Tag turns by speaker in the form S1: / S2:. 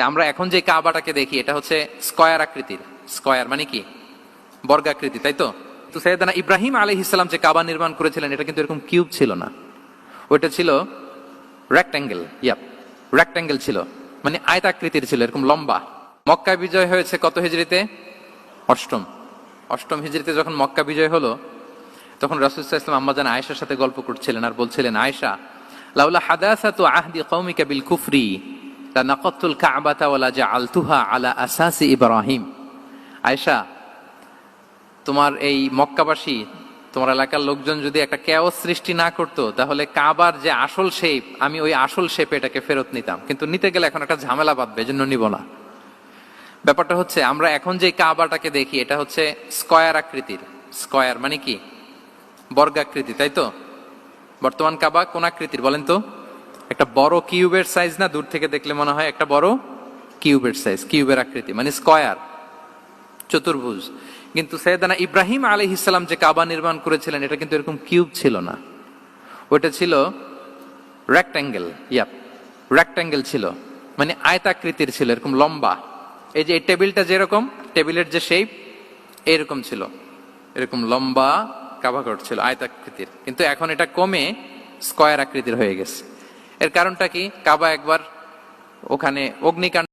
S1: আমরা এখন যে কাবাটাকে দেখি, এটা হচ্ছে স্কয়ার আকৃতির। স্কয়ার মানে কি? বর্গাকৃতি, তাই তো? তো সৈয়দানা ইব্রাহিম আলী ইসলাম যে কাবা নির্মাণ করেছিলেন, এটা কিন্তু এরকম কিউব ছিল না। ওইটা ছিল রেক্ট্যাঙ্গেল ইয়াপ রেক্ট্যাঙ্গেল ছিল। মানে আয়তাকৃতির ছিল, এরকম লম্বা। মক্কা বিজয় হয়েছে কত হিজড়িতে? অষ্টম। অষ্টম হিজড়িতে যখন মক্কা বিজয় হলো, তখন রাসুল্লাহ ইসলাম আম্মাজান আয়েশার সাথে গল্প করছিলেন আর বলছিলেন, আয়েশা, লাউলা হাদাসাতু আহদি কওমিকা বিল কুফরি। লা নাকাতুল কাবাতা ওয়ালা জাআলতুহা আলা আসাসি ইব্রাহিম। আয়েশা, তোমার এই মক্কাবাসী, তোমার এলাকার লোকজন যদি একটা কেও সৃষ্টি না করতো, তাহলে কাবার যে আসল শেপ আমি ওই আসল শেপে এটাকে ফেরত নিতাম। কিন্তু নিতে গেলে এখন একটা ঝামেলা বাঁধবে, এজন্য নিব না। ব্যাপারটা হচ্ছে, আমরা এখন যে কাবাটাকে দেখি, এটা হচ্ছে স্কয়ার আকৃতির। স্কয়ার মানে কি? বর্গাকৃতি, তাই তো? বর্তমান কাবা কোন আকৃতির, বলেন তো? একটা বড় কিউবের সাইজ না, দূর থেকে দেখলে মনে হয় একটা বড় কিউবের সাইজ, কিউবের আকৃতি মানে স্কয়ার, চতুর্ভুজ। কিন্তু সৈয়দানা ইব্রাহিম আলী ইসলাম যে কাবা নির্মাণ করেছিলেন, এটা কিন্তু এরকম কিউব ছিল না। ওটা ছিল রেক্ট্যাঙ্গেল ইয়াপ রেক্ট্যাঙ্গেল ছিল মানে আয়তাকৃতির ছিল, এরকম লম্বা। এই যে এই টেবিলটা যেরকম, টেবিলের যে শেপ এরকম ছিল। এরকম লম্বা কাভাঘর ছিল, আয়তাকৃতির। কিন্তু এখন এটা কমে স্কয়ার আকৃতির হয়ে গেছে। এর কারণটা কি? কাবা একবার ওখানে অগ্নিকাণ্ড